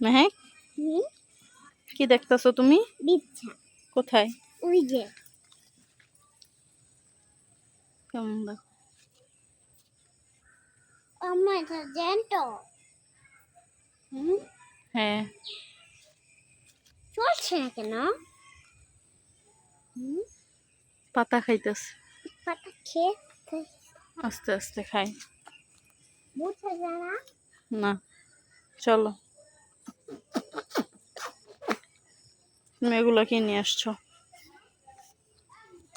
মেহেক কি দেখতেছো তুমি? বিচ্ছা। কোথায়? ওই যে। কেমন দেখো? আমার এটা জ্যান্ত। হ্যাঁ। চলছে না কেন? পাতা খাইতেছে। পাতা খেয়ে আস্তে আস্তে খাই। না চলো। তুমি এগুলো কি নিয়ে আসছো?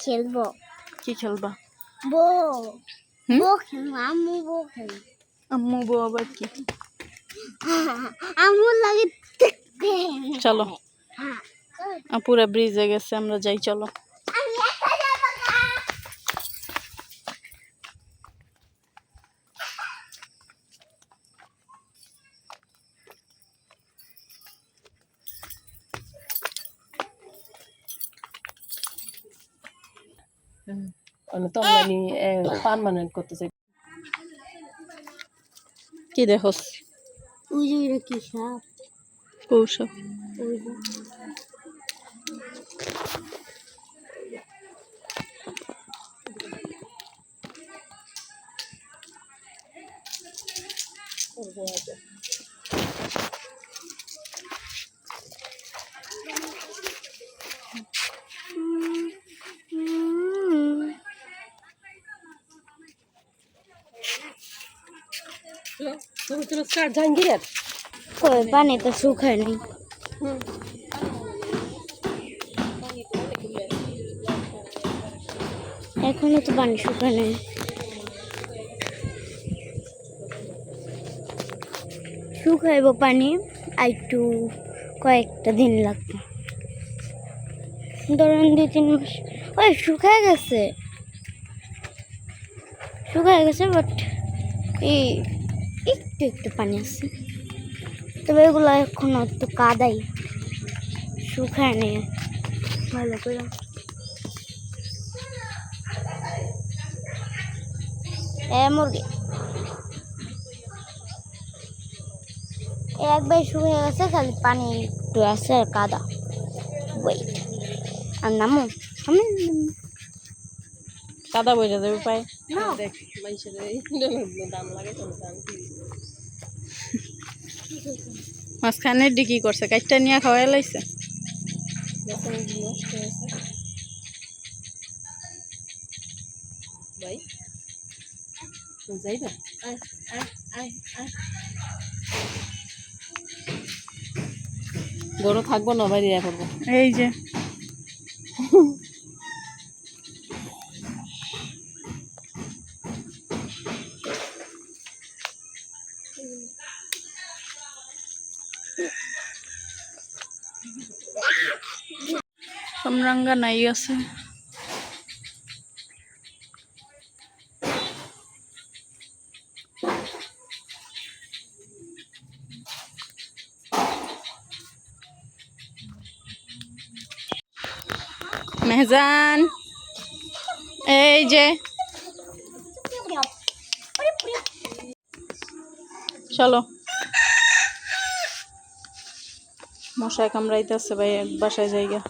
খেলব। কি খেলবা? বো বো খেলব আম্মু বো খেলব। আম্মু বো আবার কি? আম্মু লাগে চলো। হ্যাঁ। পুরা ব্রিজে গেছে আমরা যাই চলো। তো মানে পার্মানেন্ট করতে চাই কি দেখোস ওই যে ওইটা কি সাপ কৌশল ওই যে জাহাঙ্গীরের পানি তো শুকায় নাই এখনও তো পানি শুকায় নাই শুকাইব পানি আর একটু কয়েকটা দিন লাগবে ধরেন দুই তিন মাস ওই শুকায় গেছে শুকায় গেছে বাট এই একটু একটু পানি আছে। তবে এগুলো এখন একটু কাদাই। শুকায় নেই। ভালো করে। এ মুরগি। একবার শুকিয়ে গেছে, খালি পানি একটু আছে আর কাদা। ওয়েট আর নামো? আমি কাদা বইটা দেবে পায়। মাঝখানে ডিকি করছে কাইটটা নিয়ে খাওয়াই লাইছে। যাইবা? আয় আয় আয় আয়। গরু থাকব না বাইরে করব এই যে। কামরাঙ্গা নাই আছে মেহজান এই যে চলো মশায় কামড়াইতেছে ভাই বাসায় জায়গা